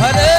Hadi.